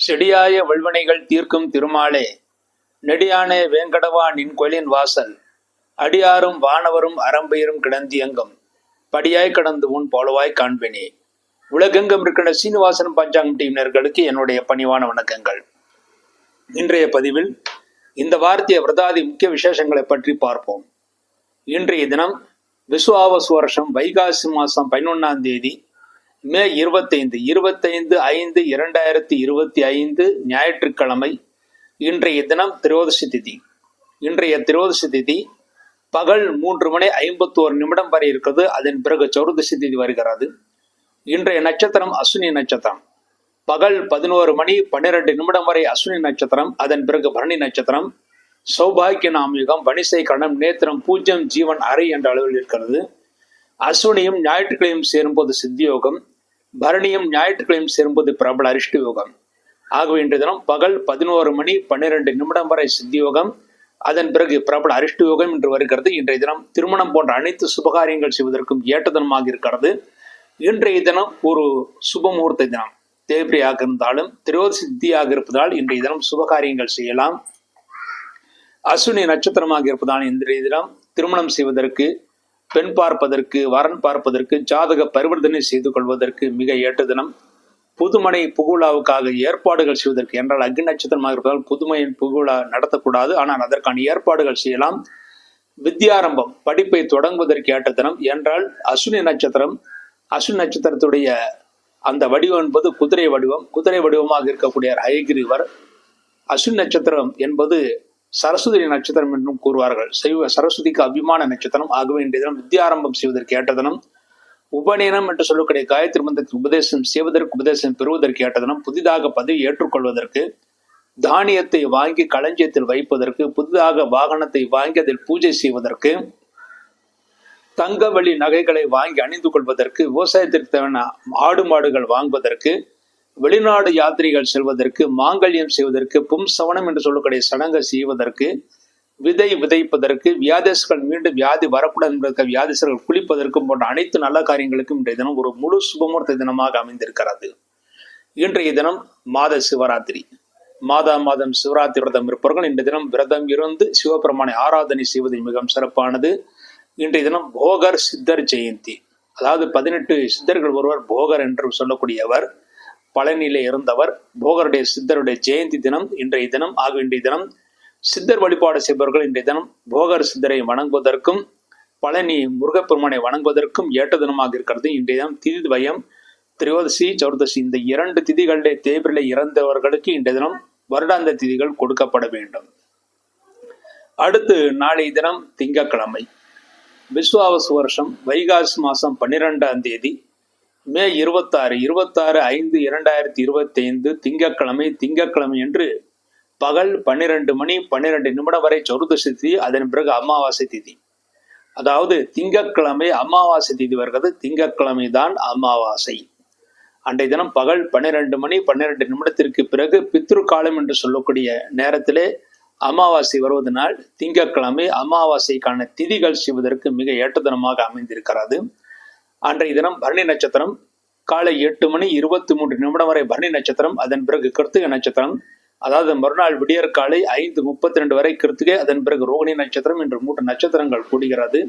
செடியாய வல்வனைகள் தீர்க்கும் திருமாலே. நெடியானே வேங்கடவா நின் கொலின் வாசல். அடியாரும் வானவரும் அரம்பையரும் கிடந்து எங்கும் படியாய் கடந்து உன் போலவாய் காண்பேனே. உலகெங்கும் இருக்கின்ற சீனிவாசன் பஞ்சாங்கம் டீமினர்களுக்கு என்னுடைய பணிவான வணக்கங்கள். இன்றைய பதிவில் இந்த வார்த்தைய விரதாதி முக்கிய விசேஷங்களை பற்றி பார்ப்போம். இன்றைய தினம் விசுவாவசு வருஷம் வைகாசி மாதம் பதினொன்றாம் தேதி மே இருபத்தைந்து இருபத்தைந்து ஐந்து இரண்டாயிரத்தி இருபத்தி ஐந்து ஞாயிற்றுக்கிழமை இன்றைய தினம் திரோதசி திதி. இன்றைய திரோதசி திதி பகல் மூன்று மணி ஐம்பத்தோரு நிமிடம் வரை இருக்கிறது. அதன் பிறகு சௌர்தசி திதி வருகிறது. இன்றைய நட்சத்திரம் அஸ்வினி நட்சத்திரம். பகல் பதினோரு மணி பன்னிரெண்டு நிமிடம் வரை அஸ்வினி நட்சத்திரம். அதன் பிறகு பரணி நட்சத்திரம். சௌபாகிய நாமயுகம் வணிசை கணம் நேத்திரம் பூஜ்யம் ஜீவன் அறை என்ற அளவில் இருக்கிறது. அஸ்வினியும் ஞாயிற்றுக்கிழமையும் சேரும்போது சித்தியோகம். பரணியும் ஞாயிற்றுக்கிழமையும் சேரும்போது பிரபல அரிஷ்ட யோகம். ஆகவே இன்றைய தினம் பகல் பதினோரு மணி பன்னிரெண்டு நிமிடம் வரை சித்தி யோகம் அதன் பிறகு பிரபல அரிஷ்ட யோகம் என்று வருகிறது. இன்றைய தினம் திருமணம் போன்ற அனைத்து சுபகாரியங்கள் செய்வதற்கும் ஏற்ற தினமாக இருக்கிறது. இன்றைய தினம் ஒரு சுபமுகூர்த்த தினம். தேய்பிரியாக இருந்தாலும் திரோதி சித்தியாக இருப்பதால் இன்றைய தினம் சுபகாரியங்கள் செய்யலாம். அஸ்வினி நட்சத்திரமாக இருப்பதால் இன்றைய தினம் திருமணம் செய்வதற்கு பெண் பார்ப்பதற்கு வரன் பார்ப்பதற்கு ஜாதக பரிவர்த்தனை செய்து கொள்வதற்கு மிக ஏற்ற தினம். புதுமனை புகுழாவுக்காக ஏற்பாடுகள் செய்வதற்கு என்றால் அக்னி நட்சத்திரமாக இருப்பதால் புதுமையின் புகுழா நடத்தக்கூடாது. ஆனால் அதற்கான ஏற்பாடுகள் செய்யலாம். வித்யாரம்பம் படிப்பை தொடங்குவதற்கு ஏற்ற தினம் என்றால் அஸ்வினி நட்சத்திரம். அசுனி நட்சத்திரத்துடைய அந்த வடிவம் என்பது குதிரை வடிவம். குதிரை வடிவமாக இருக்கக்கூடிய ஹயகிரிவர். அசுனி நட்சத்திரம் என்பது சரஸ்வதி நட்சத்திரம் என்றும் கூறுவார்கள். சைவ சரஸ்வதிக்கு அபிமான நட்சத்திரம் ஆகவே இன்றைய தினம் வித்யாரம்பம் செய்வதற்கு ஏற்ற தினம் உபநயனம் என்று சொல்லக்கூடிய காயத்ரி மந்திரத்தில் உபதேசம் செய்வதற்கு உபதேசம் பெறுவதற்கு ஏற்ற தினம் புதிதாக பதவி ஏற்றுக்கொள்வதற்கு தானியத்தை வாங்கி களஞ்சியத்தில் வைப்பதற்கு புதிதாக வாகனத்தை வாங்கி அதில் பூஜை செய்வதற்கு தங்கவழி நகைகளை வாங்கி அணிந்து கொள்வதற்கு விவசாயத்திற்கு தேவையான ஆடு மாடுகள் வாங்குவதற்கு வெளிநாடு யாத்திரைகள் செல்வதற்கு மாங்கல்யம் செய்வதற்கு பும் சவனம் என்று சொல்லக்கூடிய சடங்கை செய்வதற்கு விதை விதைப்பதற்கு வியாதேசர்கள் மீண்டும் வியாதி வரக்கூடாது என்பதற்கு வியாதேசர்கள் குளிப்பதற்கும் போன்ற அனைத்து நல்ல காரியங்களுக்கும் இன்றைய தினம் ஒரு முழு சுபமுகூர்த்த தினமாக அமைந்திருக்கிறது. இன்றைய தினம் மாத சிவராத்திரி. மாதா மாதம் சிவராத்திரி விரதம் இருப்பவர்கள் இன்றைய தினம் விரதம் இருந்து சிவபெருமானை ஆராதனை செய்வது மிகவும் சிறப்பானது. இன்றைய தினம் போகர் சித்தர் ஜெயந்தி. அதாவது பதினெட்டு சித்தர்கள் ஒருவர் போகர் என்று சொல்லக்கூடியவர். பழனியிலே இருந்தவர் போகருடைய சித்தருடைய ஜெயந்தி தினம் இன்றைய தினம் ஆக இன்றைய தினம் சித்தர் வழிபாடு செய்பவர்கள் இன்றைய தினம் போகர் சித்தரை வணங்குவதற்கும் பழனி முருகப்பெருமானை வணங்குவதற்கும் ஏற்ற தினமாக இருக்கிறது. இன்றைய தினம் திதி துவயம் திரியோதசி சௌர்தசி இந்த இரண்டு திதிகளிலே தேய்பிரிலே இறந்தவர்களுக்கு இன்றைய தினம் வருடாந்த திதிகள் கொடுக்கப்பட வேண்டும். அடுத்து நாளைய தினம் திங்கட்கிழமை விஸ்வாவசு வருஷம் வைகாசி மாதம் பன்னிரெண்டாம் தேதி மே இருபத்தாறு இருபத்தாறு ஐந்து இரண்டாயிரத்தி இருபத்தி ஐந்து திங்கட்கிழமை திங்கட்கிழமை என்று பகல் பன்னிரெண்டு மணி பன்னிரெண்டு நிமிடம் வரை சதுர்தசி திதி அதன் பிறகு அமாவாசை திதி. அதாவது திங்கட்கிழமை அமாவாசை திதி வருகிறது. திங்கட்கிழமை தான் அமாவாசை. அன்றைய தினம் பகல் பன்னிரெண்டு மணி பன்னிரெண்டு நிமிடத்திற்கு பிறகு பித்ரு காலம் என்று சொல்லக்கூடிய நேரத்திலே அமாவாசை வருவதனால் திங்கட்கிழமை அமாவாசைக்கான திதிகள் செய்வதற்கு மிக ஏற்ற தினமாக அமைந்திருக்கிறது. அன்றைய தினம் பரணி நட்சத்திரம் காலை எட்டு மணி இருபத்தி மூன்று நிமிடம் வரை பரணி நட்சத்திரம் அதன் பிறகு கிருத்திகை நட்சத்திரம் அதாவது மறுநாள் விடியற் காலை ஐந்து முப்பத்தி ரெண்டு வரை கிருத்திகை அதன் பிறகு ரோகிணி நட்சத்திரம் என்று மூன்று நட்சத்திரங்கள் கூடுகிறது.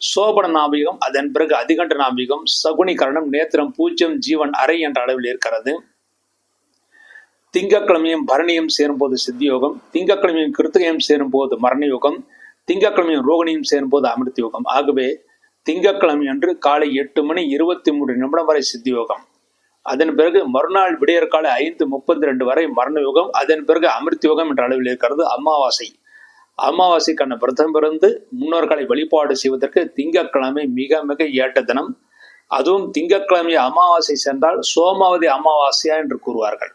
சோபன நாபிகம் அதன் பிறகு அதிகண்ட நாபிகம் சகுனி கரணம் நேத்திரம் பூஜ்யம் ஜீவன் அறை என்ற அளவில் இருக்கிறது. திங்கக்கிழமையும் பரணியும் சேரும்போது சித்தியோகம் திங்கக்கிழமையும் கிருத்திகையும் சேரும்போது மரண யோகம் திங்கக்கிழமையும் ரோகிணியும் சேரும்போது அமிர்த யோகம் ஆகவே திங்கட்கிழமை அன்று காலை எட்டு மணி இருபத்தி மூன்று நிமிடம் வரை சித்தியோகம். அதன் பிறகு மறுநாள் விடியற்காலை ஐந்து முப்பத்தி ரெண்டு வரை மரண யோகம். அதன் பிறகு அமிர்த யோகம் என்ற அளவில் இருக்கிறது அமாவாசை. அமாவாசைக்கான விரதம் பிறந்து முன்னோர்களை வழிபாடு செய்வதற்கு திங்கட்கிழமை மிக மிக ஏற்ற தினம். அதுவும் திங்கட்கிழமை அமாவாசை சென்றால் சோமாவதி அமாவாசையா என்று கூறுவார்கள்.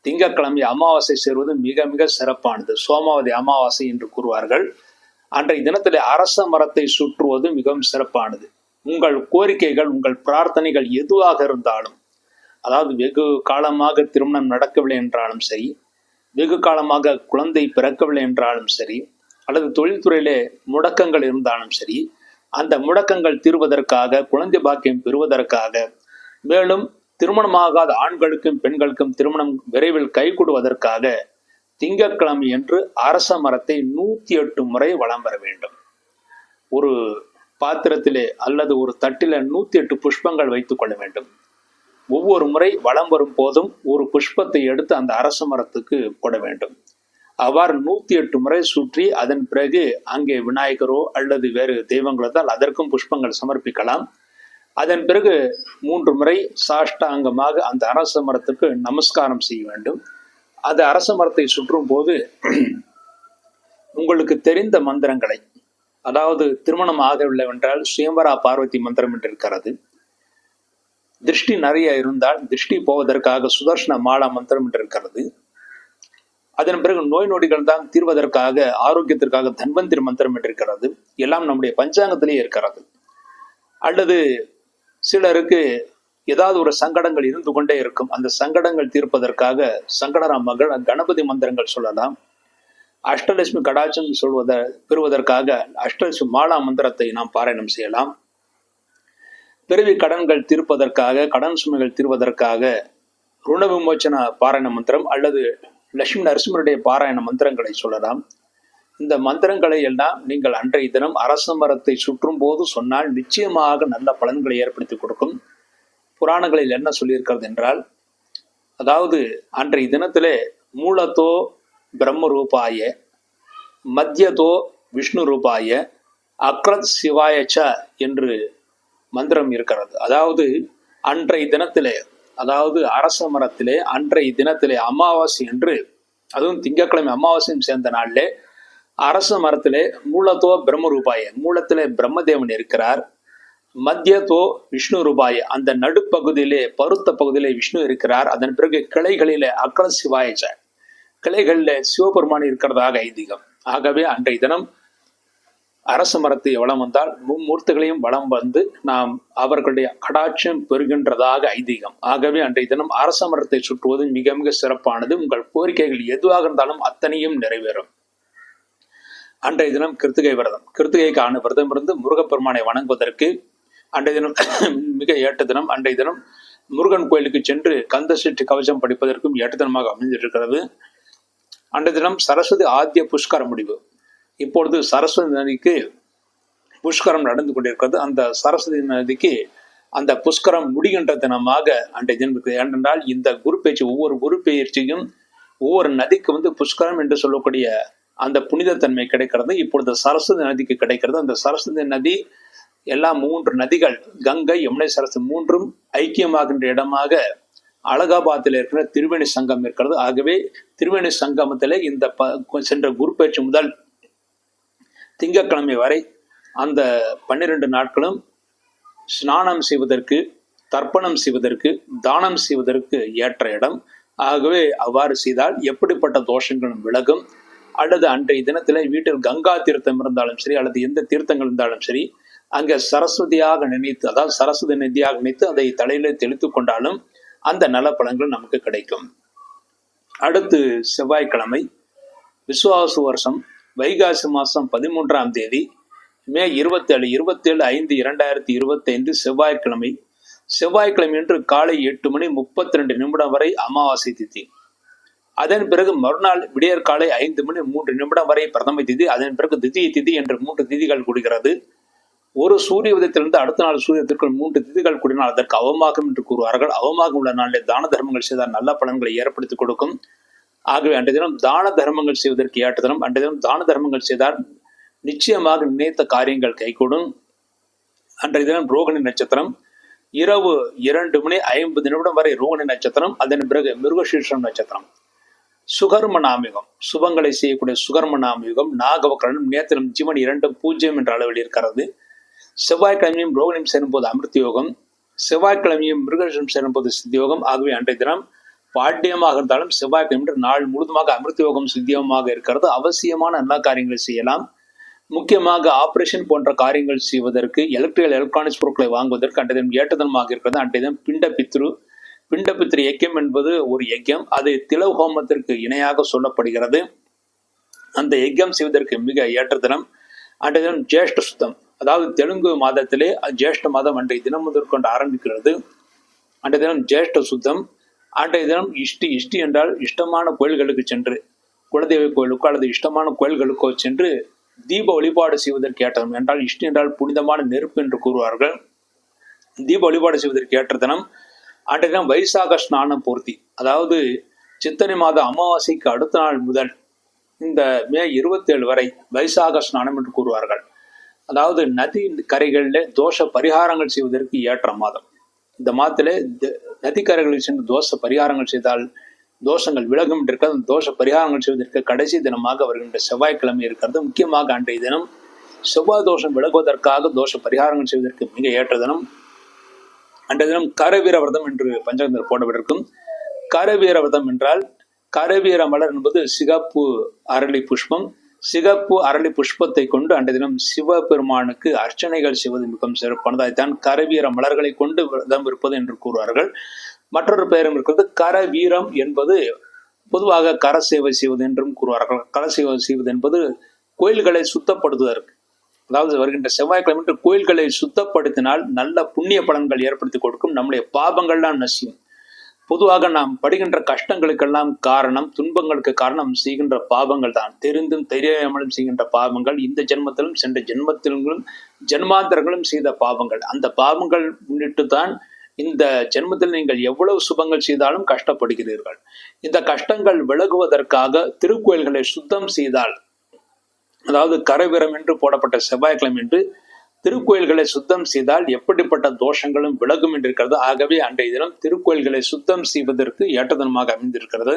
திங்கட்கிழமை அமாவாசை சேர்வது மிக மிக சிறப்பானது. சோமாவதி அமாவாசை என்று கூறுவார்கள். அன்றைய தினத்தில் அரச மரத்தை சுற்றுவது மிகவும் சிறப்பானது. உங்கள் கோரிக்கைகள் உங்கள் பிரார்த்தனைகள் எதுவாக இருந்தாலும் அதாவது வெகு காலமாக திருமணம் நடக்கவில்லை என்றாலும் சரி வெகு காலமாக குழந்தை பிறக்கவில்லை என்றாலும் சரி அல்லது தொழில்துறையிலே முடக்கங்கள் இருந்தாலும் சரி அந்த முடக்கங்கள் தீர்வதற்காக குழந்தை பாக்கியம் பெறுவதற்காக மேலும் திருமணமாகாத ஆண்களுக்கும் பெண்களுக்கும் திருமணம் விரைவில் கைகூடுவதற்காக திங்கட்கிழமை என்று அரச மரத்தை நூத்தி எட்டு முறை வளம் வர வேண்டும். ஒரு பாத்திரத்திலே அல்லது ஒரு தட்டில நூத்தி எட்டு புஷ்பங்கள் வைத்துக் கொள்ள வேண்டும். ஒவ்வொரு முறை வளம் வரும் போதும் ஒரு புஷ்பத்தை எடுத்து அந்த அரச மரத்துக்கு போட வேண்டும். அவ்வாறு நூத்தி எட்டு முறை சுற்றி அதன் பிறகு அங்கே விநாயகரோ அல்லது வேறு தெய்வங்களதால் அதற்கும் புஷ்பங்கள் சமர்ப்பிக்கலாம். அதன் பிறகு மூன்று முறை சாஷ்டாங்கமாக அந்த அரச மரத்துக்கு நமஸ்காரம் செய்ய வேண்டும். அது அரச மரத்தை சுற்றும் போது உங்களுக்கு தெரிந்த மந்திரங்களை அதாவது திருமணம் ஆகவில்லை என்றால் சுயம்பரா பார்வதி மந்திரம் என்று இருக்கிறது. திருஷ்டி நிறைய இருந்தால் திருஷ்டி போவதற்காக சுதர்ஷன மாலா மந்திரம் என்று இருக்கிறது. அதன் பிறகு நோய் நொடிகள் தான் தீர்வதற்காக ஆரோக்கியத்திற்காக தன்வந்திரி மந்திரம் என்று இருக்கிறது. எல்லாம் நம்முடைய பஞ்சாங்கத்திலேயே இருக்கிறது. அல்லது சிலருக்கு ஏதாவது ஒரு சங்கடங்கள் இருந்து கொண்டே இருக்கும். அந்த சங்கடங்கள் தீர்ப்பதற்காக சங்கடராம் மகள் கணபதி மந்திரங்கள் சொல்லலாம். அஷ்டலட்சுமி கடாட்சம் சொல்வத பெறுவதற்காக அஷ்டலட்சுமி மாலா மந்திரத்தை நாம் பாராயணம் செய்யலாம். பிறவி கடன்கள் தீர்ப்பதற்காக கடன் சுமைகள் தீர்வதற்காக ருண விமோச்சன பாராயண மந்திரம் அல்லது லட்சுமி நரசிம்மருடைய பாராயண மந்திரங்களை சொல்லலாம். இந்த மந்திரங்களை எல்லாம் நீங்கள் அன்றைய தினம் அரச மரத்தை சுற்றும் போது சொன்னால் நிச்சயமாக நல்ல பலன்களை ஏற்படுத்தி கொடுக்கும். புராணங்களில் என்ன சொல்லியிருக்கிறது என்றால் அதாவது அன்றைய தினத்திலே மூலத்தோ பிரம்ம ரூபாய மத்தியதோ விஷ்ணு ரூபாய அக்ரத் சிவாயச்ச என்று மந்திரம் இருக்கிறது. அதாவது அன்றைய தினத்திலே அதாவது அரச மரத்திலே அன்றைய தினத்திலே அமாவாசை என்று அதுவும் திங்கட்கிழமை அமாவாசையும் சேர்ந்த நாளிலே அரச மரத்திலே மூலத்தோ பிரம்ம ரூபாய மூலத்திலே பிரம்மதேவன் இருக்கிறார். மத்தியதோ விஷ்ணு ரூபாய் அந்த நடுப்பகுதியிலே பருத்த பகுதியிலே விஷ்ணு இருக்கிறார். அதன் பிறகு கிளைகளிலே அக்ர சிவாயச்ச கிளைகளில் சிவபெருமான் இருக்கிறதாக ஐதீகம். ஆகவே அன்றைய தினம் அரச மரத்தை வளம் வந்தால் மும்மூர்த்திகளையும் வளம் வந்து நாம் அவர்களுடைய கடாட்சம் பெறுகின்றதாக ஐதீகம். ஆகவே அன்றைய தினம் அரச மரத்தை சுற்றுவது மிக மிக சிறப்பானது. உங்கள் கோரிக்கைகள் எதுவாக இருந்தாலும் அத்தனையும் நிறைவேறும். அன்றைய தினம் கிருத்திகை விரதம். கிருத்திகைக்கான விரதம் இருந்து முருகப்பெருமானை வணங்குவதற்கு அன்றைய தினம் மிக ஏற்ற தினம் அன்றைய தினம் முருகன் கோயிலுக்கு சென்று கந்த சஷ்டி கவசம் படிப்பதற்கும் ஏற்ற தினமாக அமைந்திருக்கிறது. அன்றைய தினம் சரஸ்வதி ஆத்திய புஷ்கர முடிவு. இப்பொழுது சரஸ்வதி நதிக்கு புஷ்கரம் நடந்து கொண்டிருக்கிறது. அந்த சரஸ்வதி நதிக்கு அந்த புஷ்கரம் முடிகின்ற தினமாக அன்றைய தினம் இருக்குது ஏனென்றால் இந்த குரு பயிற்சி ஒவ்வொரு குரு பயிற்சியும் ஒவ்வொரு நதிக்கு வந்து புஷ்கரம் என்று சொல்லக்கூடிய அந்த புனிதத்தன்மை கிடைக்கிறது. இப்பொழுது சரஸ்வதி நதிக்கு கிடைக்கிறது. அந்த சரஸ்வதி நதி எல்லா மூன்று நதிகள் கங்கை யமுனை சரஸ்வதி மூன்றும் ஐக்கியமாகின்ற இடமாக அலகாபாத்தில் இருக்கிற திருவேணி சங்கம் இருக்கிறது. ஆகவே திருவேணி சங்கமத்திலே இந்த ப சென்ற குரு பயிற்சி முதல் திங்கட்கிழமை வரை அந்த பன்னிரண்டு நாட்களும் ஸ்நானம் செய்வதற்கு தர்ப்பணம் செய்வதற்கு தானம் செய்வதற்கு ஏற்ற இடம். ஆகவே அவ்வாறு செய்தால் எப்படிப்பட்ட தோஷங்களும் விலகும். அல்லது அன்றைய தினத்தில் வீட்டில் கங்கா தீர்த்தம் இருந்தாலும் சரி அல்லது எந்த தீர்த்தங்கள் இருந்தாலும் சரி அங்கே சரஸ்வதியாக நினைத்து அதாவது சரஸ்வதி நிதியாக நினைத்து அதை தலையில தெளித்து கொண்டாலும் அந்த நல்ல பழங்கள் நமக்கு கிடைக்கும். அடுத்து செவ்வாய்க்கிழமை விசுவாசு வருஷம் வைகாசி மாதம் பதிமூன்றாம் தேதி மே இருபத்தேழு இருபத்தேழு ஐந்து இரண்டாயிரத்தி இருபத்தி ஐந்து செவ்வாய்க்கிழமை. செவ்வாய்க்கிழமை என்று காலை எட்டு மணி முப்பத்தி ரெண்டு நிமிடம் வரை அமாவாசை திதி. அதன் பிறகு மறுநாள் விடியற்காலை ஐந்து மணி மூன்று நிமிடம் வரை பிரதம திதி அதன் பிறகு திதிய திதி என்று மூன்று திதிகள் கூடுகிறது. ஒரு சூரிய உதயத்திலிருந்து அடுத்த நாள் சூரியத்திற்குள் மூன்று திதிகள் கூடினால் அதற்கு அவமாகும் என்று கூறுவார்கள். அவமாகம் உள்ள நாளில் தான தர்மங்கள் செய்தால் நல்ல பலன்களை ஏற்படுத்தி கொடுக்கும். ஆகவே அன்றைய தினம் தான தர்மங்கள் செய்வதற்கு ஏற்ற தினம் அன்றைய தினம் தான தர்மங்கள் செய்தால் நிச்சயமாக நினைத்த காரியங்கள் கைகூடும். அன்றைய தினம் ரோகிணி நட்சத்திரம் இரவு இரண்டு மணி ஐம்பது நிமிடம் வரை ரோகிணி நட்சத்திரம் அதன் பிறகு மிருகசீர்ஷம் நட்சத்திரம். சுகர்ம நாமயுகம் சுபங்களை செய்யக்கூடிய சுகர்ம நாமயுகம் நாகவக்கரனும் நேத்திரம் ஜீவன் இரண்டும் பூஜ்ஜியம் என்ற அளவில் இருக்கிறது. செவ்வாய்க்கிழமையும் ரோகிணியும் சேரும்போது அமிர்த யோகம் செவ்வாய்க்கிழமையும் மிருகசம் சேரும்போது சித்தியோகம் ஆகவே அன்றைய தினம் பாட்டியமாக இருந்தாலும் செவ்வாய்க்கிழமை நாள் முழுதுமாக அமிர்த யோகம் சித்தியமாக இருக்கிறது. அவசியமான எல்லா காரியங்களை செய்யலாம். முக்கியமாக ஆபரேஷன் போன்ற காரியங்கள் செய்வதற்கு எலக்ட்ரிக்கல் எலக்ட்ரானிக்ஸ் பொருட்களை வாங்குவதற்கு அன்றைய தினம் ஏற்றதனமாக இருக்கிறது. அன்றைய தினம் பிண்ட பித்ரு பிண்ட பித்ரு என்பது ஒரு யக்கியம் அது தில ஹோமத்திற்கு இணையாக சொல்லப்படுகிறது. அந்த யக்கியம் செய்வதற்கு மிக ஏற்ற தினம் அன்றைய தினம் ஜேஷ்ட சுத்தம். அதாவது தெலுங்கு மாதத்திலே ஜேஷ்ட மாதம் அன்றைய தினம் முதற்கொண்டு ஆரம்பிக்கிறது. அன்றைய தினம் ஜேஷ்ட சுத்தம் அன்றைய தினம் இஷ்டி இஷ்டி என்றால் இஷ்டமான கோயில்களுக்கு சென்று குலதெய்வ கோயிலுக்கோ அல்லது இஷ்டமான கோயில்களுக்கோ சென்று தீப வழிபாடு செய்வதற்கு ஏற்றதும் என்றால் இஷ்டி என்றால் புனிதமான நெருப்பு என்று கூறுவார்கள். தீப வழிபாடு செய்வதற்கு ஏற்ற தினம் அன்றைய தினம் வைசாக ஸ்நானம் பூர்த்தி அதாவது சித்தனை மாத அமாவாசைக்கு அடுத்த நாள் முதல் இந்த மே இருபத்தேழு வரை வைசாக ஸ்நானம் என்று கூறுவார்கள். அதாவது நதி கரைகளில் தோஷ பரிகாரங்கள் செய்வதற்கு ஏற்ற மாதம். இந்த மாதத்திலே த- நதிக்கரைகளில் சென்று தோஷ பரிகாரங்கள் செய்தால் தோஷங்கள் விலகும் என்று இருக்கிறது. தோஷ பரிகாரங்கள் செய்வதற்கு கடைசி தினமாக வருகின்ற செவ்வாய்க்கிழமை இருக்கிறது. முக்கியமாக அன்றைய தினம் செவ்வாய் தோஷம் விலகுவதற்காக தோஷ பரிகாரங்கள் செய்வதற்கு மிக ஏற்ற தினம். அன்றைய தினம் கரவீர விரதம் என்று பஞ்சகத்தில் போடப்பட்டிருக்கும். கரவீர விரதம் என்றால் கரவீர மலர் என்பது சிகப்பு அரளி புஷ்பம் சிகப்பு அரளி புஷ்பத்தை கொண்டு அன்றைய தினம் சிவபெருமானுக்கு அர்ச்சனைகள் செய்வது மிகவும் சிறப்பானதாய்த்தான் கரவீர மலர்களை கொண்டு விரதம் இருப்பது என்று கூறுவார்கள். மற்றொரு பெயரும் இருக்கிறது கரவீரம் என்பது பொதுவாக கர சேவை செய்வது என்றும் கூறுவார்கள். கர சேவை செய்வது என்பது கோயில்களை சுத்தப்படுத்துவதற்கு அதாவது வருகின்ற செவ்வாய்க்கிழமை கோயில்களை சுத்தப்படுத்தினால் நல்ல புண்ணிய பலன்கள் ஏற்படுத்தி கொடுக்கும் நம்முடைய பாபங்கள்லாம் நசியும். பொதுவாக நாம் படுகின்ற கஷ்டங்களுக்கெல்லாம் காரணம் துன்பங்களுக்கு காரணம் செய்கின்ற பாவங்கள் தான் தெரிந்தும் தெரியாமலும் செய்கின்ற பாவங்கள் இந்த ஜென்மத்திலும் சென்ற ஜென்மத்திலும் ஜென்மாந்தரங்களும் செய்த பாவங்கள். அந்த பாவங்கள் முன்னிட்டு தான் இந்த ஜென்மத்தில் நீங்கள் எவ்வளவு சுபங்கள் செய்தாலும் கஷ்டப்படுகிறீர்கள். இந்த கஷ்டங்கள் விலகுவதற்காக திருக்கோயில்களை சுத்தம் செய்தால் அதாவது கரவிரம் என்று போடப்பட்ட செவ்வாய்க்கிழமை என்று திருக்கோயில்களை சுத்தம் செய்தால் எப்படிப்பட்ட தோஷங்களும் விலகும் என்றிருக்கிறது. ஆகவே அன்றைய தினம் திருக்கோயில்களை சுத்தம் செய்வதற்கு ஏற்ற தினமாக அமைந்திருக்கிறது.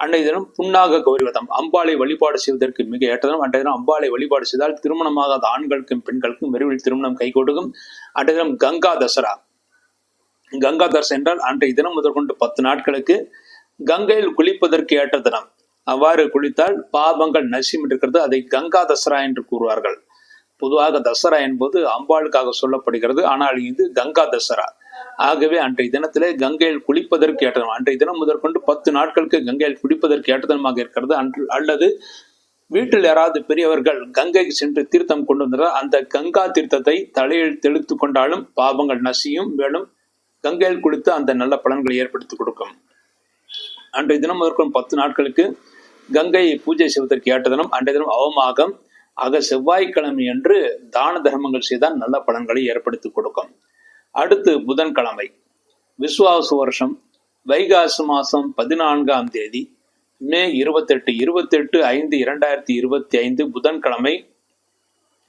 அன்றைய தினம் புண்ணாக கௌரி விரதம் அம்பாளை வழிபாடு செய்வதற்கு மிக ஏற்ற தினம் அன்றைய தினம் அம்பாளை வழிபாடு செய்தால் திருமணமாகாத ஆண்களுக்கும் பெண்களுக்கும் விரைவில் திருமணம் கை கொடுக்கும். அன்றைய தினம் கங்கா தசரா. கங்கா தசரா என்றால் அன்றைய தினம் முதற்கொண்டு பத்து நாட்களுக்கு கங்கையில் குளிப்பதற்கு ஏற்ற தினம் அவ்வாறு குளித்தால் பாபங்கள் நசியம் இருக்கிறது அதை கங்கா தசரா என்று கூறுவார்கள். பொதுவாக தசரா என்பது அம்பாளுக்காக சொல்லப்படுகிறது. ஆனால் இது கங்கா தசரா. ஆகவே அன்றைய தினத்திலே கங்கையில் குளிப்பதற்கு ஏற்றதும் அன்றைய தினம் முதற்கொண்டு பத்து நாட்களுக்கு கங்கையில் குளிப்பதற்கு ஏற்றதனமாக இருக்கிறது. அன்று அல்லது வீட்டில் யாராவது பெரியவர்கள் கங்கைக்கு சென்று தீர்த்தம் கொண்டு வந்தால் அந்த கங்கா தீர்த்தத்தை தலையில் தெளித்து கொண்டாலும் பாவங்கள் நசியும் மேலும் கங்கையில் குளித்து அந்த நல்ல பலன்களை ஏற்படுத்தி கொடுக்கும். அன்றைய தினம் முதற்கொண்டு பத்து நாட்களுக்கு கங்கையை பூஜை செய்வதற்கு ஏற்ற தினம் அன்றைய தினம் அவமாகம் ஆக செவ்வாய்க்கிழமை என்று தான தர்மங்கள் செய்தால் நல்ல பலன்களை ஏற்படுத்தி கொடுக்கும். அடுத்து புதன்கிழமை விசுவாச வருஷம் வைகாசி மாசம் பதினான்காம் தேதி மே இருபத்தெட்டு இருபத்தெட்டு ஐந்து இரண்டாயிரத்தி இருபத்தி ஐந்து புதன்கிழமை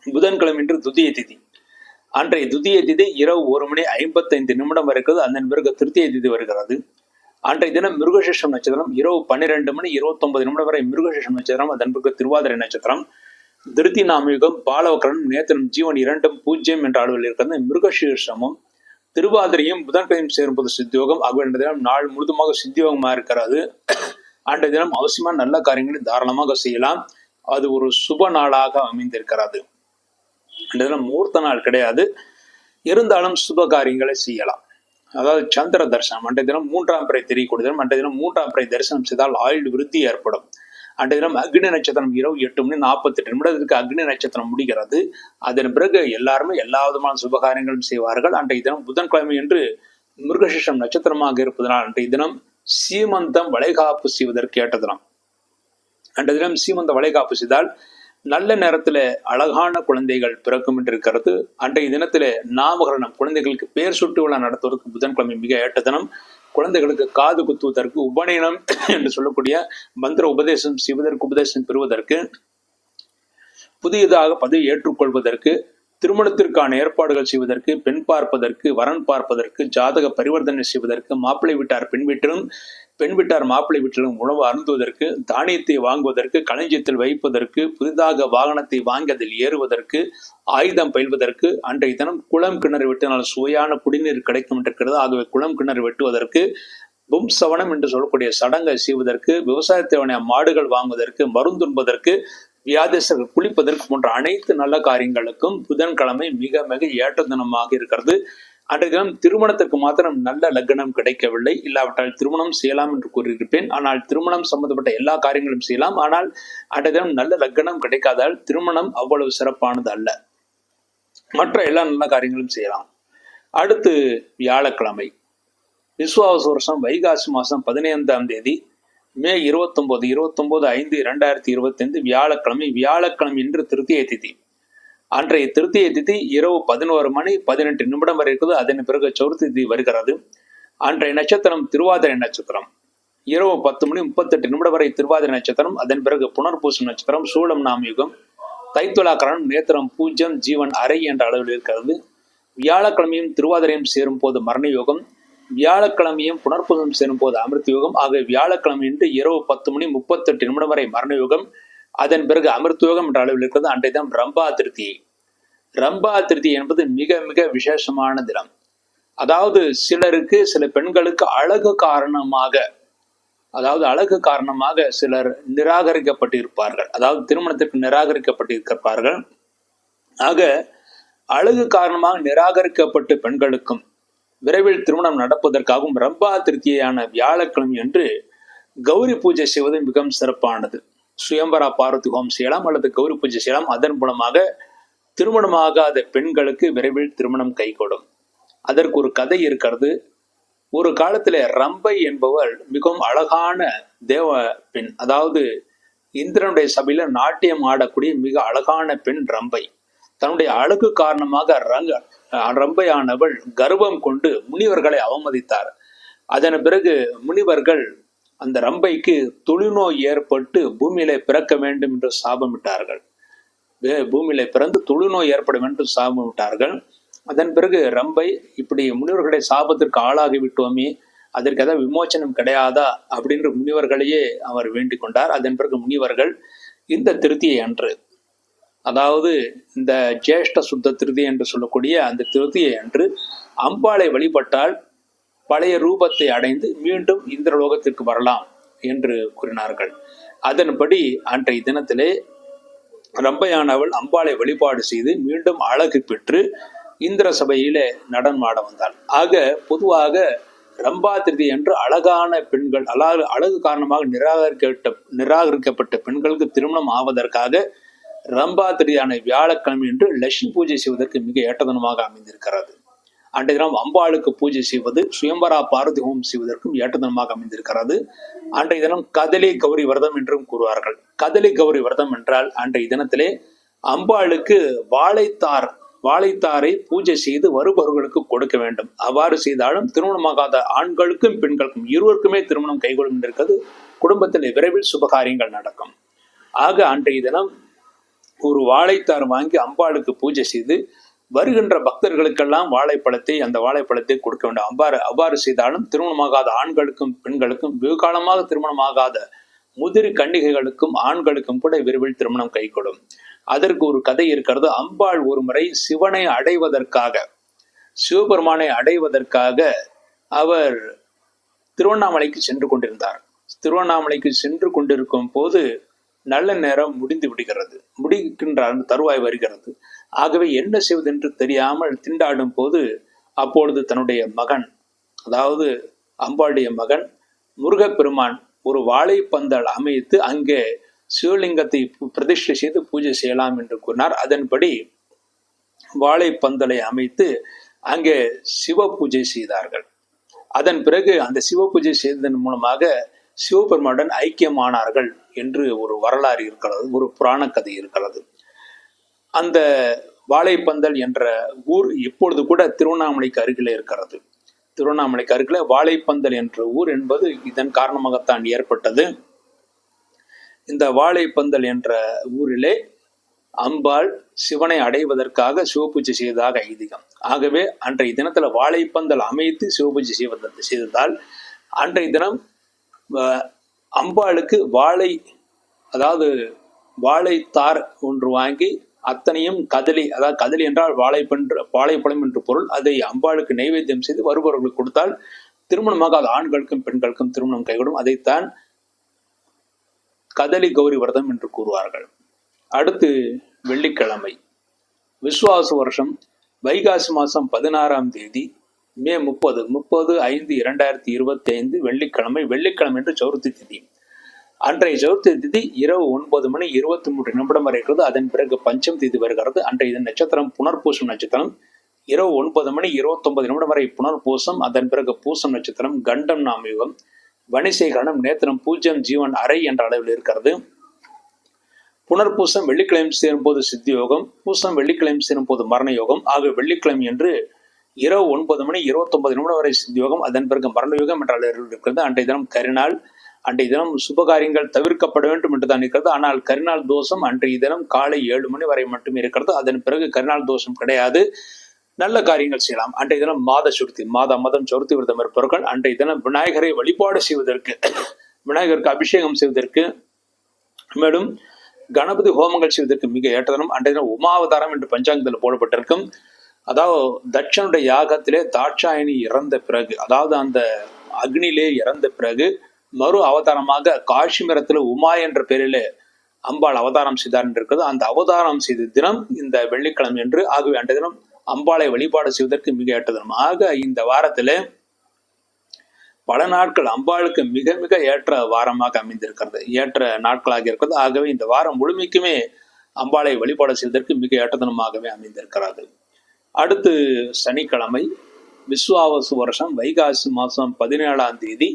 புதன்கிழமை என்று துதிய திதி. அன்றைய துதிய திதி இரவு ஒரு மணி ஐம்பத்தைந்து நிமிடம் வரைக்கிறது அதன் பிறகு திருத்திய திதி வருகிறது. அன்றைய தினம் மிருகசேஷம் நட்சத்திரம் இரவு பன்னிரெண்டு மணி இருபத்தொன்பது நிமிடம் வரை மிருகசேஷம் நட்சத்திரம் அதன் பிறகு திருவாதிரை நட்சத்திரம். திருத்தி நாமயுகம் பாலவக்கரன் நேத்திரம் ஜீவன் இரண்டும் பூஜ்ஜியம் என்ற அளவில் இருக்கிறது. மிருகசீர்ஷமும் திருவாதிரையும் புதன்கிழமையும் சேரும்போது சித்தியோகம் ஆகவே தினம் நாள் முழுதுமாக சித்தியோகமாக இருக்கிறது. அன்றைய தினம் அவசியமான நல்ல காரியங்களை தாராளமாக செய்யலாம். அது ஒரு சுப நாளாக அமைந்திருக்கிறது. அன்றைய தினம் முகூர்த்த நாள் கிடையாது. இருந்தாலும் சுப காரியங்களை செய்யலாம். அதாவது சந்திர தரிசனம். அன்றைய தினம் மூன்றாம் பிறை தெரியக்கூடிய தினம். அன்றைய தினம் மூன்றாம் பிறை தரிசனம் செய்தால் ஆயுள் விருத்தி ஏற்படும். அன்றைய தினம் அக்னி நட்சத்திரம் இரவு எட்டு மணி நாற்பத்தெட்டு நிமிடத்திற்கு அக்னி நட்சத்திரம் முடிகிறது. அதன் பிறகு எல்லாருமே எல்லா விதமான சுபகாரியங்களும் செய்வார்கள். அன்றைய தினம் புதன்கிழமை என்று மிருகசிஷம் நட்சத்திரமாக இருப்பதனால் அன்றைய தினம் சீமந்தம் வளைகாப்பு செய்வதற்கு ஏற்ற தினம். அன்றைய தினம் சீமந்த வளைகாப்பு செய்தால் நல்ல நேரத்தில் அழகான குழந்தைகள் பிறக்கும் என்று இருக்கிறது. அன்றைய தினத்திலே நாமகரணம் குழந்தைகளுக்கு பேர் சுட்டு விழா நடத்துவதற்கு புதன்கிழமை மிக ஏற்ற தினம். குழந்தைகளுக்கு காது குத்துவதற்கு உபநயனம் என்று சொல்லக்கூடிய மந்திர உபதேசம் செய்வதற்கு உபதேசம் பெறுவதற்கு புதியதாக பதவி ஏற்றுக்கொள்வதற்கு திருமணத்திற்கான ஏற்பாடுகள் செய்வதற்கு பெண் பார்ப்பதற்கு வரன் பார்ப்பதற்கு ஜாதக பரிவர்த்தனை செய்வதற்கு மாப்பிள்ளை வீட்டார் பெண் வீட்டிலும் பெண் வீட்டார் மாப்பிள்ளை வீட்டிலும் உணவு அருந்துவதற்கு தானியத்தை வாங்குவதற்கு களஞ்சியத்தில் வைப்பதற்கு புதிதாக வாகனத்தை வாங்கி அதில் ஏறுவதற்கு ஆயுதம் பயில்வதற்கு அன்றைய தினம் குளம் கிணறு வெட்டினால் சுவையான குடிநீர் கிடைக்கும் என்று இருக்கிறது ஆகவே குளம் கிணறு வெட்டுவதற்கு பும்சவனம் என்று சொல்லக்கூடிய சடங்கை செய்வதற்கு விவசாய தேவையான மாடுகள் வாங்குவதற்கு மருந்துண்பதற்கு வியாதிசர்கள் குளிப்பதற்கு போன்ற அனைத்து நல்ல காரியங்களுக்கும் புதன்கிழமை மிக மிக ஏற்ற தினமாக இருக்கிறது. அன்றைய தினம் திருமணத்திற்கு மாத்திரம் நல்ல லக்னம் கிடைக்கவில்லை. இல்லாவிட்டால் திருமணம் செய்யலாம் என்று கூறியிருப்பேன். ஆனால் திருமணம் சம்பந்தப்பட்ட எல்லா காரியங்களும் செய்யலாம். ஆனால் அன்றைய தினம் நல்ல லக்னம் கிடைக்காதால் திருமணம் அவ்வளவு சிறப்பானது அல்ல. மற்ற எல்லா நல்ல காரியங்களும் செய்யலாம். அடுத்து வியாழக்கிழமை. விஸ்வாவச வருஷம் வைகாசி மாதம் பதினைந்தாம் தேதி மே இருபத்தொன்பது இருபத்தொன்பது ஐந்து இரண்டாயிரத்தி இருபத்தைந்து வியாழக்கிழமை. வியாழக்கிழமை இன்று திருத்திய திதி. அன்றைய திருத்திய திதி இரவு பதினோரு மணி பதினெட்டு நிமிடம் வரை இருக்குது. அதன் பிறகு சௌர்த்தி திதி வருகிறது. அன்றைய நட்சத்திரம் திருவாதிரை நட்சத்திரம். இரவு பத்து மணி முப்பத்தெட்டு நிமிடம் வரை திருவாதிரை நட்சத்திரம். அதன் பிறகு புனர்பூசம் நட்சத்திரம் சூலம் நாமயுகம் தைத்துலாக்கரன் நேத்திரம் பூஜ்யம் ஜீவன் அறை என்ற அளவில் இருக்கிறது. வியாழக்கிழமையும் திருவாதிரையும் சேரும் போது மரண யோகம். வியாழக்கிழமையும் புனர்பூசம் சேரும் போது அமிர்த யோகம். ஆகிய வியாழக்கிழமை இன்று இரவு பத்து மணி முப்பத்தெட்டு நிமிடம் வரை மரண யோகம். அதன் பிறகு அமிர்தயோகம் என்ற அளவில் இருக்கிறது. அன்றைய தினம் ரம்பா திருத்தி. ரம்பா திருத்தி என்பது மிக மிக விசேஷமான தினம். அதாவது சிலருக்கு சில பெண்களுக்கு அழகு காரணமாக அதாவது அழகு காரணமாக சிலர் நிராகரிக்கப்பட்டிருப்பார்கள். அதாவது திருமணத்திற்கு நிராகரிக்கப்பட்டிருப்பார்கள். ஆக அழகு காரணமாக நிராகரிக்கப்பட்ட பெண்களுக்கும் விரைவில் திருமணம் நடப்பதற்காகவும் ரம்பா திருத்தியான வியாழக்கிழமை என்று கௌரி பூஜை செய்வது மிகவும் சிறப்பானது. சுயம்பரா பார்வதி ஹோம் செய்யலாம் அல்லது கௌரி பூஜை செய்யலாம் அதன் மூலமாக திருமணமாகாத பெண்களுக்கு விரைவில் திருமணம் கைகூடும். அதற்கு ஒரு கதை இருக்கிறது. ஒரு காலத்துல ரம்பை என்பவர் மிகவும் அழகான தேவ பெண் அதாவது இந்திரனுடைய சபையில நாட்டியம் ஆடக்கூடிய மிக அழகான பெண் ரம்பை. தன்னுடைய அழகு காரணமாக ரங்க ரம்பையானவள் கர்வம் கொண்டு முனிவர்களை அவமதித்தார். அதன் பிறகு முனிவர்கள் அந்த ரம்பைக்கு தொழுநோய் ஏற்பட்டு பூமியில பிறக்க வேண்டும் என்று சாபமிட்டார்கள். வே- பூமியில பிறந்து தொழுநோய் ஏற்படும் என்று சாபமிட்டார்கள். அதன் பிறகு ரம்பை இப்படி முனிவர்களை சாபத்திற்கு ஆளாகி விட்டோமே அதற்கு ஏதாவது விமோச்சனம் கிடையாதா அப்படின்ற முனிவர்களையே அவர் வேண்டிக் கொண்டார். அதன் பிறகு முனிவர்கள் இந்த திருத்தியை அன்று அதாவது இந்த ஜேஷ்ட சுத்த திருதி என்று சொல்லக்கூடிய அந்த திருத்தியை அன்று அம்பாளை வழிபட்டால் பழைய ரூபத்தை அடைந்து மீண்டும் இந்திரலோகத்திற்கு வரலாம் என்று கூறினார்கள். அதன்படி அன்றைய தினத்திலே ரம்பையானவள் அம்பாளை வழிபாடு செய்து மீண்டும் அழகு பெற்று இந்திர சபையிலே நடனமாட வந்தாள். ஆக பொதுவாக ரம்பாதிருதி என்று அழகான பெண்கள் அழகு அழகு காரணமாக நிராகரிக்கப்பட்ட நிராகரிக்கப்பட்ட பெண்களுக்கு திருமணம் ஆவதற்காக ரம்பாதிரியான வியாழக்கிழமை என்று லட்சுமி பூஜை செய்வதற்கு மிக ஏற்றதனமாக அமைந்திருக்கிறது. அன்றைய தினம் அம்பாளுக்கு பூஜை செய்வது சுயம்பரா பார்வதி ஹோமம் செய்வதற்கும் ஏற்றதனமாக அமைந்திருக்கிறது. அன்றைய தினம் கதலி கௌரி விரதம் என்றும் கூறுவார்கள். கதலி கௌரி விரதம் என்றால் அன்றைய தினத்திலே அம்பாளுக்கு வாழைத்தார் வாழைத்தாரை பூஜை செய்து வருபவர்களுக்கு கொடுக்க வேண்டும். அவ்வாறு செய்தாலும் திருமணமாகாத ஆண்களுக்கும் பெண்களுக்கும் இருவருக்குமே திருமணம் கைகொள்ளும் இருக்கிறது குடும்பத்தில் விரைவில் சுபகாரியங்கள் நடக்கும். ஆக அன்றைய தினம் ஒரு வாழைத்தார் வாங்கி அம்பாளுக்கு பூஜை செய்து வருகின்ற பக்தர்களுக்கெல்லாம் வாழைப்பழத்தை அந்த வாழைப்பழத்தை கொடுக்க வேண்டும். அவ்வாறு அவ்வாறு செய்தாலும் திருமணமாகாத ஆண்களுக்கும் பெண்களுக்கும் வெகு காலமாக திருமணமாகாத முதிர் கன்னிகைகளுக்கும் ஆண்களுக்கும் கூட விரைவில் திருமணம் கைகொடும். அதற்கு ஒரு கதை இருக்கிறது. அம்பாள் ஒரு முறை சிவனை அடைவதற்காக சிவபெருமானை அடைவதற்காக அவர் திருவண்ணாமலைக்கு சென்று கொண்டிருந்தார். திருவண்ணாமலைக்கு சென்று கொண்டிருக்கும் போது நல்ல நேரம் முடிந்து விடுகிறது. முடிக்கின்ற தருவாய் வருகிறது. ஆகவே என்ன செய்வது என்று தெரியாமல் திண்டாடும் போது அப்பொழுது தன்னுடைய மகன் அதாவது அம்பாளுடைய மகன் முருகப்பெருமான் ஒரு வாழைப்பந்தல் அமைத்து அங்கே சிவலிங்கத்தை பிரதிஷ்டை செய்து பூஜை செய்யலாம் என்று கூறினார். அதன்படி வாழைப்பந்தலை அமைத்து அங்கே சிவ பூஜை செய்தார்கள். அதன் பிறகு அந்த சிவ பூஜை செய்ததன் மூலமாக சிவபெருமாடன் ஐக்கியமானார்கள் என்று ஒரு வரலாறு இருக்கிறது ஒரு புராண கதை இருக்கிறது. அந்த வாழைப்பந்தல் என்ற ஊர் இப்பொழுது கூட திருவண்ணாமலைக்கு அருகில் இருக்கிறது. திருவண்ணாமலைக்கு அருகில் வாழைப்பந்தல் என்ற ஊர் என்பது இதன் காரணமாகத்தான் ஏற்பட்டது. இந்த வாழைப்பந்தல் என்ற ஊரிலே அம்பாள் சிவனை அடைவதற்காக சிவபூஜை செய்ததாக ஐதீகம். ஆகவே அன்றைய தினத்தில் வாழைப்பந்தல் அமைத்து சிவபூஜை செய்வதற்கு செய்ததால் அன்றைய தினம் அம்பாளுக்கு வாழை அதாவது வாழைத்தார் ஒன்று வாங்கி அத்தனையும் கதலி அதாவது கதலி என்றால் வாழைப்பன்று வாழைப்பழம் என்று பொருள். அதை அம்பாளுக்கு நைவேத்தியம் செய்து வருபவர்களுக்கு கொடுத்தால் திருமணமாகாத ஆண்களுக்கும் பெண்களுக்கும் திருமணம் கைகூடும். அதைத்தான் கதலி கௌரி விரதம் என்று கூறுவார்கள். அடுத்து வெள்ளிக்கிழமை. விஸ்வாச வருஷம் வைகாசி மாதம் பதினாறாம் தேதி மே முப்பது. முப்பது ஐந்து இரண்டாயிரத்தி இருபத்தி ஐந்து வெள்ளிக்கிழமை. வெள்ளிக்கிழமை என்று சௌர்த்தி திதி. அன்றைய சௌர்த்தி திதி இரவு ஒன்பது மணி இருபத்தி மூன்று நிமிடம் வரை இருக்கிறது. அதன் பிறகு பஞ்சம் திதி வருகிறது. அன்றைய இதன் நட்சத்திரம் புனர்பூசம் நட்சத்திரம். இரவு ஒன்பது மணி இருபத்தொன்பது நிமிடம் வரை புனர்பூசம். அதன் பிறகு பூசம் நட்சத்திரம் கண்டம் நாமயுகம் வணிசேகரணம் நேத்திரம் பூஜ்யம் ஜீவன் அறை என்ற அளவில் இருக்கிறது. புனர்பூசம் வெள்ளிக்கிழமை சேரும் போது சித்தி யோகம் பூசம் வெள்ளிக்கிழமை சேரும் போது மரண யோகம் ஆக வெள்ளிக்கிழமை என்று இரவு ஒன்பது மணி இருபத்தொன்பது நிமிடம் வரை சித்தி யோகம் அதன் பிறகு மரண யோகம் என்ற அளவில் இருக்கிறது. அன்றைய தினம் கரிநாள் அன்றைய தினம் சுபகாரியங்கள் தவிர்க்கப்பட வேண்டும் என்று தான் இருக்கிறது. ஆனால் கரிநாள் தோஷம் அன்றைய தினம் காலை ஏழு மணி வரை மட்டுமே இருக்கிறது. அதன் பிறகு கரிநாள் தோஷம் கிடையாது. நல்ல காரியங்கள் செய்யலாம். அன்றைய தினம் மாத சுருத்தி மாத மதம் சுருத்தி விரதம் இருப்பவர்கள் அன்றைய தினம் விநாயகரை வழிபாடு செய்வதற்கு விநாயகருக்கு அபிஷேகம் செய்வதற்கு மேலும் கணபதி ஹோமங்கள் செய்வதற்கு மிக ஏற்றதனம். அன்றைய தினம் உமாவதாரம் என்று பஞ்சாங்கத்தில் போடப்பட்டிருக்கும். அதாவது தட்சனுடைய யாகத்திலே தாட்சாயணி இறந்த பிறகு அதாவது அந்த அக்னியிலே இறந்த பிறகு மறு அவதாரமாக காஷ்மீரத்தில் உமா என்ற பெயரில் அம்பாள் அவதாரம் செய்தார் என்று இருக்கிறது அந்த அவதாரம் செய்த தினம் இந்த வெள்ளிக்கிழமை என்று ஆகவே அன்றைய தினம் அம்பாளை வழிபாடு செய்வதற்கு மிக ஏற்ற தினம். ஆக இந்த வாரத்திலே பல நாட்கள் அம்பாளுக்கு மிக மிக ஏற்ற வாரமாக அமைந்திருக்கிறது. ஏற்ற நாட்களாக இருக்கிறது. ஆகவே இந்த வாரம் முழுமைக்குமே அம்பாளை வழிபாடு செய்வதற்கு மிக ஏற்ற தினமாகவே அடுத்து சனிக்கிழமை விஸ்வாவசு வருஷம் வைகாசி மாதம் பதினேழாம் தேதி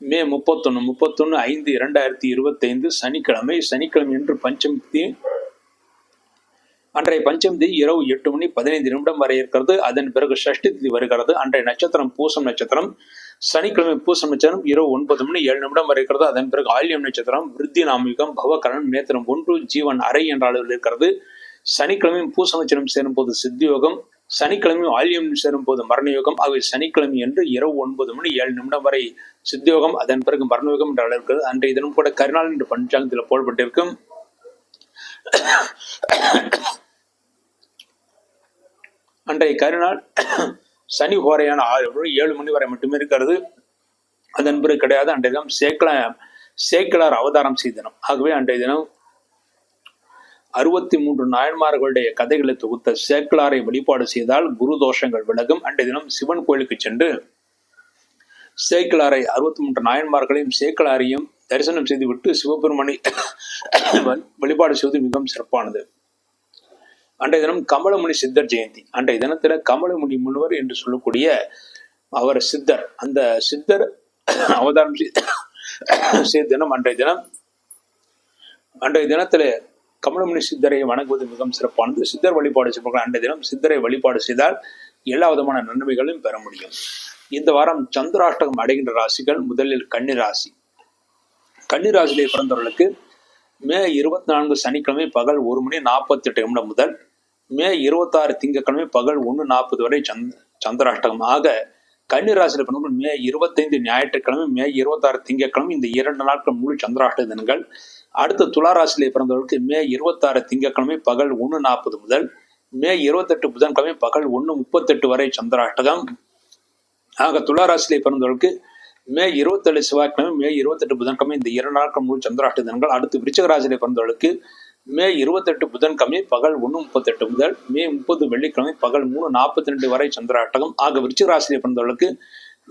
மே முப்பத்தொன்னு முப்பத்தொன்னு ஐந்து இரண்டாயிரத்தி இருபத்தைந்து சனிக்கிழமை சனிக்கிழமை என்று பஞ்சமி அன்றைய பஞ்சமி இரவு எட்டு மணி பதினைந்து நிமிடம் வரை இருக்கிறது. அதன் பிறகு சஷ்டி திதி வருகிறது. அன்றைய நட்சத்திரம் பூசம் நட்சத்திரம். சனிக்கிழமை பூசம் நட்சத்திரம் இரவு ஒன்பது மணி ஏழு நிமிடம் வரை இருக்கிறது. அதன் பிறகு ஆல்யம் நட்சத்திரம் விருத்தி நாமிகம் பவகரணம் நேத்திரம் ஒன்று ஜீவன் அறை என்ற அளவில் இருக்கிறது. சனிக்கிழமையும் பூச நட்சத்திரம் சேரும் போது சித்தியோகம் சனிக்கிழமையும் ஆயில்யம் சேரும் போது மரணயோகம் ஆகிய சனிக்கிழமை என்று இரவு ஒன்பது மணி ஏழு நிமிடம் வரை சித்தியோகம் அதன் பிறகு மரணயோகம் என்று அளவிற்கிறது அன்றைய தினம் கூட கருநாள் என்று பஞ்சாங்கத்தில் போடப்பட்டிருக்கும். அன்றைய கருநாள் சனி ஹோரையான ஆறு ஏழு மணி வரை மட்டுமே இருக்கிறது. அதன் பிறகு கிடையாது. அன்றைய தினம் சேக்கலா சேக்கலார் அவதாரம் செய்தனம் ஆகவே அன்றைய தினம் அறுபத்தி மூன்று நாயன்மார்களுடைய கதைகளை தொகுத்த சேக்கலாரை வழிபாடு செய்தால் குரு தோஷங்கள் விலகும். அன்றைய தினம் சிவன் கோயிலுக்கு சென்று சேக்கலாரை அறுபத்தி மூன்று நாயன்மார்களையும் சேக்கலாரையும் தரிசனம் செய்துவிட்டு சிவபெருமனை வழிபாடு செய்வது மிகவும் சிறப்பானது. அன்றைய தினம் கமலமுனி சித்தர் ஜெயந்தி. அன்றைய தினத்துல கமலமுனி முனிவர் என்று சொல்லக்கூடிய அவர் சித்தர். அந்த சித்தர் அவதாரம் செய்த தினம் அன்றைய தினம் அன்றைய தினத்துல கமலமுனி சித்தரை வணங்குவது மிகவும் சிறப்பானது. சித்தர் வழிபாடு செய்வார்கள் அன்றைய தினம் சித்தரை வழிபாடு செய்தால் எல்லா விதமான நன்மைகளையும் பெற முடியும். இந்த வாரம் சந்திராஷ்டகம் அடைகின்ற ராசிகள் முதலில் கன்னி ராசி கன்னி ராசியிலே பிறந்தவர்களுக்கு மே இருபத்தி நான்கு சனிக்கிழமை பகல் ஒரு மணி நாற்பத்தி எட்டு நிமிடம் முதல் மே இருபத்தாறு திங்கட்கிழமை பகல் ஒன்று நாற்பது வரை சந்த் சந்திராஷ்டகம் ஆக கன்னி ராசியில் பிறந்தவர்கள் மே இருபத்தைந்து ஞாயிற்றுக்கிழமை மே இருபத்தாறு திங்கக்கிழமை இந்த இரண்டு நாட்கள் முழு சந்திராஷ்ட தினங்கள் அடுத்த துலா பிறந்தவர்களுக்கு மே இருபத்தாறு திங்கட்கிழமை பகல் ஒன்று நாற்பது முதல் மே இருபத்தெட்டு புதன்கிழமை பகல் ஒன்று முப்பத்தெட்டு வரை சந்திராஷ்டகம் ஆக துலா பிறந்தவர்களுக்கு மே இருபத்தேழு செவ்வாய்க்கிழமை மே இருபத்தெட்டு புதன்கிழமை இந்த இரண்டு நாட்கள் முழு சந்திராஷ்ட தினங்கள். அடுத்து விருச்சகராசியிலே பிறந்தவர்களுக்கு மே இருபத்தெட்டு புதன்கிழமை பகல் ஒன்று முப்பத்தெட்டு முதல் மே முப்பது வெள்ளிக்கிழமை பகல் மூணு நாற்பத்தி ரெண்டு வரை சந்திராஷ்டகம் ஆக விருச்சிகராசியிலே பிறந்தவர்களுக்கு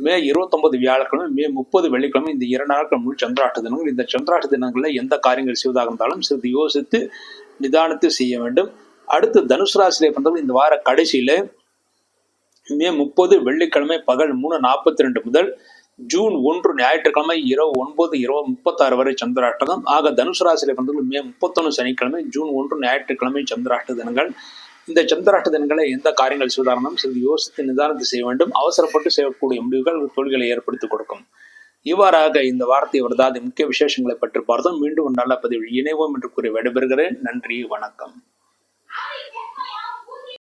மே இருபத்தொன்பது வியாழக்கிழமை மே முப்பது வெள்ளிக்கிழமை இந்த இரண்டு நாட்கள் முழு சந்திராட்டு தினங்கள். இந்த சந்திராட்டு தினங்களில் எந்த காரியங்கள் செய்வதாக இருந்தாலும் சிறிது யோசித்து நிதானித்து செய்ய வேண்டும். அடுத்து தனுசு ராசியிலே பிறந்தவர்கள் இந்த வார கடைசியில மே முப்பது வெள்ளிக்கிழமை பகல் மூணு நாற்பத்தி ரெண்டு முதல் ஜூன் ஒன்று ஞாயிற்றுக்கிழமை இரவு ஒன்பது இரவு முப்பத்தாறு வரை சந்திராட்டகம் ஆக தனுசு ராசியில பிறந்தவர்கள் மே முப்பத்தொன்று சனிக்கிழமை ஜூன் ஒன்று ஞாயிற்றுக்கிழமை சந்திராட்டு தினங்கள். இந்த சந்திராஷ்ட தினங்களை எந்த காரியங்கள் சுதாரணம் சிறிது யோசித்து நிதானத்தை செய்ய வேண்டும். அவசரப்பட்டு செய்யக்கூடிய முடிவுகள் தொழில்களை ஏற்படுத்தி கொடுக்கும். இவ்வாறாக இந்த வார்த்தை வருதாது. முக்கிய விசேஷங்களை பற்றி பார்த்தோம். மீண்டும் ஒரு நல்ல பதிவில் இணைவோம் என்று கூறி விடைபெறுகிறேன். நன்றி வணக்கம்.